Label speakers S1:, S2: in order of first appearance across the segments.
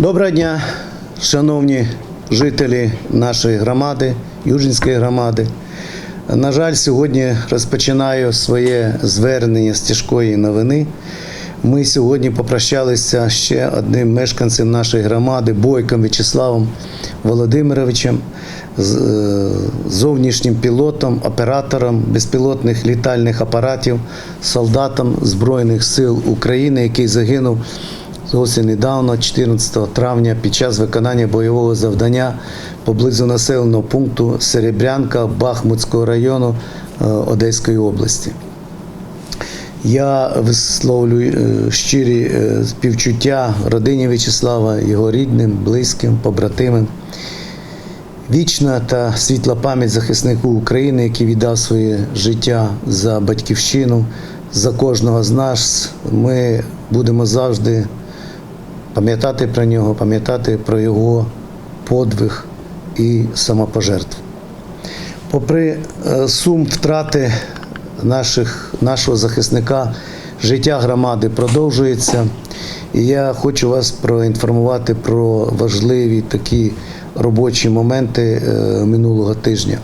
S1: Доброго дня, шановні жителі нашої громади, Южинської громади. На жаль, сьогодні розпочинаю своє звернення з тяжкої новини. Ми сьогодні попрощалися ще одним мешканцем нашої громади, Бойком В'ячеславом Володимировичем, е, зовнішнім пілотом, оператором безпілотних літальних апаратів, солдатом Збройних сил України, який загинув зовсім недавно, 14 травня, під час виконання бойового завдання поблизу населеного пункту Серебрянка Бахмутського району е, Одеської області. Я висловлюю е, щирі е, співчуття родині В'ячеслава, його рідним, близьким, побратимам. Вічна та світла пам'ять захиснику України, який віддав своє життя за батьківщину, за кожного з нас. Ми будемо завжди пам'ятати про нього, пам'ятати про його подвиг і самопожертву. Попри е, сум втрати наших, нашого захисника, життя громади продовжується. І я хочу вас проінформувати про важливі такі робочі моменти е, минулого тижня.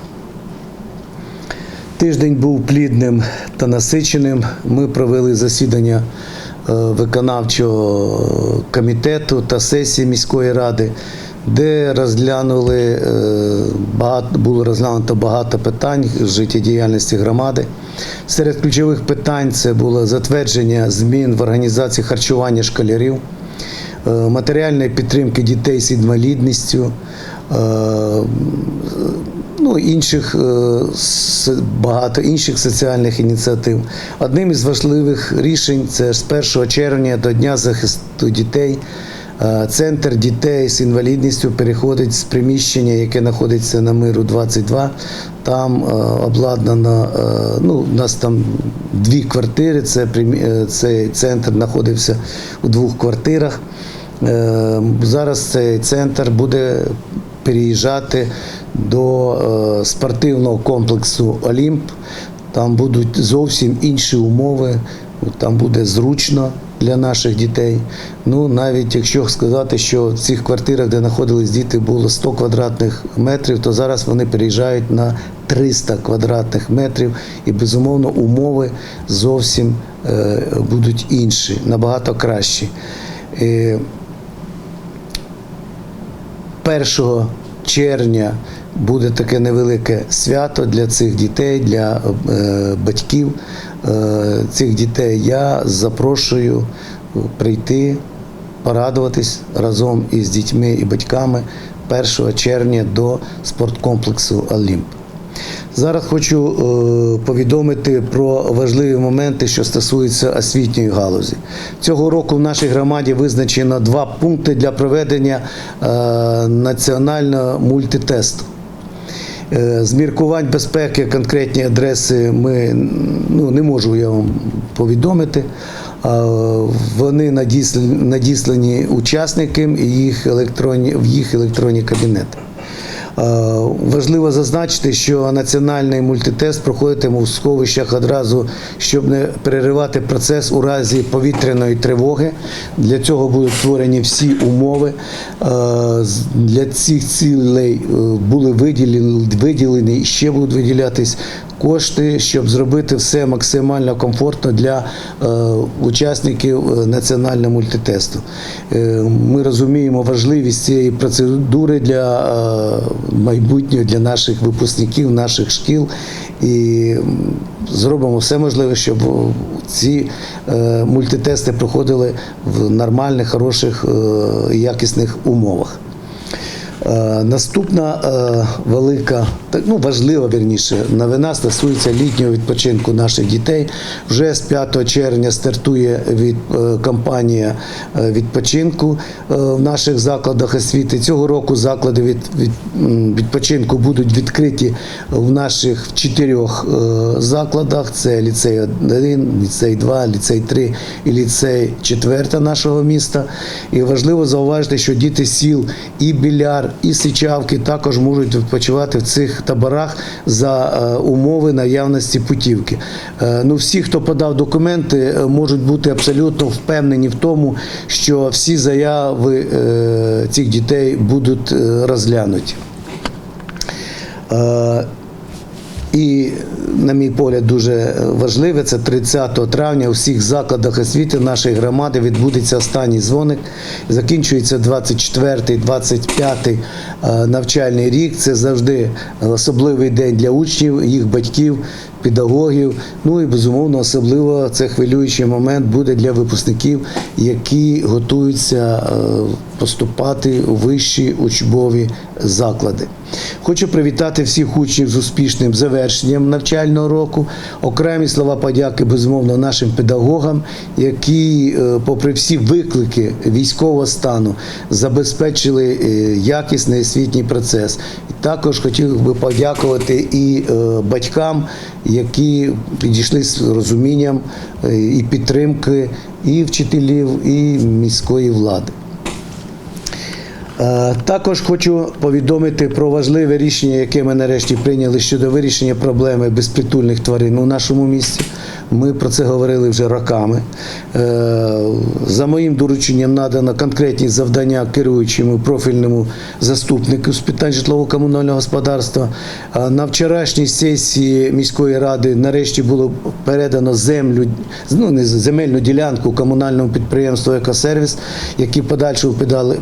S1: Тиждень був плідним та насиченим. Ми провели засідання виконавчого комітету та сесії міської ради, де розглянули е, багато було розглянуто багато питань життєдіяльності громади. Серед ключових питань це було затвердження змін в організації харчування школярів, е, матеріальної підтримки дітей з інвалідністю. Ну, інших е, багато інших соціальних ініціатив. Одним із важливих рішень це з 1 червня до Дня захисту дітей. е, Центр дітей з інвалідністю переходить з приміщення, яке знаходиться на миру 22. Там е, обладнано, ну, у нас там дві квартири. Це цей центр знаходився у двох квартирах. Зараз цей центр буде переїжджати до е, спортивного комплексу Олімп. Там будуть зовсім інші умови, там буде зручно для наших дітей. Ну, навіть якщо сказати, що в цих квартирах, де знаходились діти, було 100 квадратних метрів, то зараз вони переїжджають на 300 квадратних метрів, і безумовно умови зовсім е, будуть інші, набагато кращі. Е, 1 червня буде таке невелике свято для цих дітей, для е, батьків е, цих дітей. Я запрошую прийти, порадуватись разом із дітьми і батьками 1 червня до спорткомплексу Олімп. Зараз хочу е, повідомити про важливі моменти, що стосуються освітньої галузі. Цього року в нашій громаді визначено два пункти для проведення е, національного мультитесту. Е, З міркувань безпеки конкретні адреси ми ну, не можу я вам повідомити. Вони надіслані, учасникам і їх електронні, в їх електронні кабінети. Е, Важливо зазначити, що національний мультитест проходитиме у сховищах одразу, щоб не переривати процес у разі повітряної тривоги. Для цього будуть створені всі умови. Е, Для цих цілей е, були виділені, виділені і ще будуть виділятись кошти, щоб зробити все максимально комфортно для е, учасників е, національного мультитесту. Е, Ми розуміємо важливість цієї процедури для майбутнього для наших випускників, наших шкіл і зробимо все можливе, щоб ці мультитести проходили в нормальних, хороших і якісних умовах. Е, Наступна е, велика, ну важлива вірніше, новина стосується літнього відпочинку наших дітей. Вже з 5 червня стартує від е, кампанія відпочинку в наших закладах освіти. Цього року заклади від, від відпочинку будуть відкриті в наших чотирьох закладах: це ліцей 1, ліцей 2, ліцей 3 і ліцей 4 нашого міста. І важливо зауважити, що діти сіл і біляр, і Сичавки також можуть відпочивати в цих таборах за е, умови наявності путівки. Е, Ну, всі, хто подав документи, е, можуть бути абсолютно впевнені в тому, що всі заяви цих дітей будуть розглянуті. І, на мій погляд, дуже важливе, це 30 травня у всіх закладах освіти нашої громади відбудеться останній дзвоник. Закінчується 24-25 навчальний рік. Це завжди особливий день для учнів, їх батьків, педагогів. Ну і безумовно, особливо це хвилюючий момент буде для випускників, які готуються е, поступати у вищі учбові заклади. Хочу привітати всіх учнів з успішним завершенням навчального року. Окремі слова подяки, безумовно, нашим педагогам, які, е, попри всі виклики військового стану, забезпечили е, якісний освітній процес. Також хотів би подякувати і е, батькам, які підійшли з розумінням е, і підтримки і вчителів, і міської влади. Е, Також хочу повідомити про важливе рішення, яке ми нарешті прийняли щодо вирішення проблеми безпритульних тварин у нашому місті. Ми про це говорили вже роками. Е, За моїм дорученням надано конкретні завдання керуючому профільному заступнику з питань житлово-комунального господарства. На вчорашній сесії міської ради нарешті було передано землю, ну не земельну ділянку комунальному підприємству Екосервіс, які подальше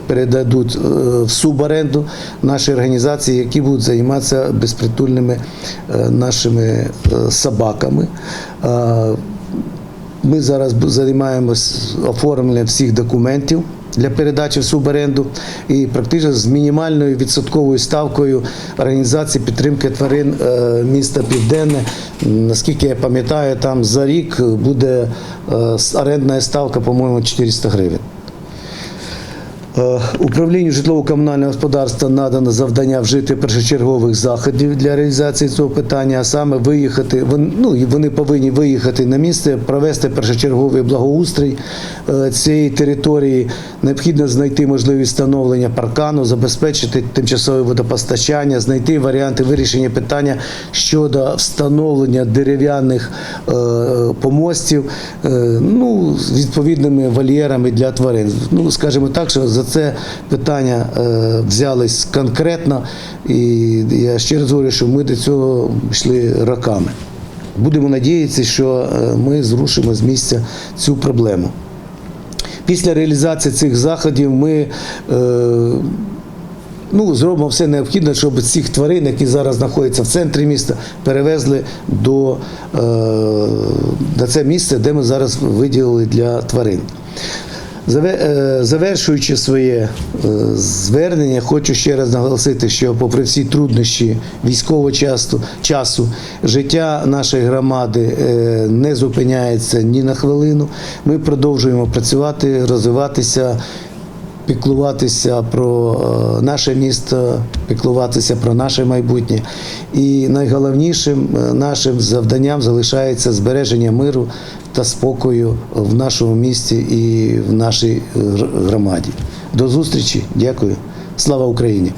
S1: передадуть е, в суборенду наші організації, які будуть займатися безпритульними е, нашими собаками. Ми зараз займаємось оформленням всіх документів для передачі в суборенду і практично з мінімальною відсотковою ставкою організації підтримки тварин е, міста Південне. Наскільки я пам'ятаю, там за рік буде е, орендна ставка, по-моєму, 400 гривень. Е, Управлінню житлово-комунального господарства надано завдання вжити першочергових заходів для реалізації цього питання, а саме виїхати. Ну вони повинні виїхати на місце, провести першочерговий благоустрій е, цієї території. Необхідно знайти можливість встановлення паркану, забезпечити тимчасове водопостачання, знайти варіанти вирішення питання щодо встановлення дерев'яних е, помостів, е, ну з відповідними вольєрами для тварин. Ну скажімо так, що за це питання е, взялись конкретно, і я ще раз говорю, що ми до цього йшли роками. Будемо надіятися, що ми зрушимо з місця цю проблему. Після реалізації цих заходів ми е, ну, зробимо все необхідне, щоб цих тварин, які зараз знаходяться в центрі міста, перевезли до, е, на це місце, де ми зараз виділили для тварин. Е, Завершуючи своє е, звернення, хочу ще раз наголосити, що попри всі труднощі військового часу, часу життя нашої громади е, не зупиняється ні на хвилину. Ми продовжуємо працювати, розвиватися, піклуватися про е, наше місто, піклуватися про наше майбутнє. І найголовнішим е, нашим завданням залишається збереження миру та спокою в нашому місті і в нашій е, громаді. До зустрічі, дякую. Слава Україні!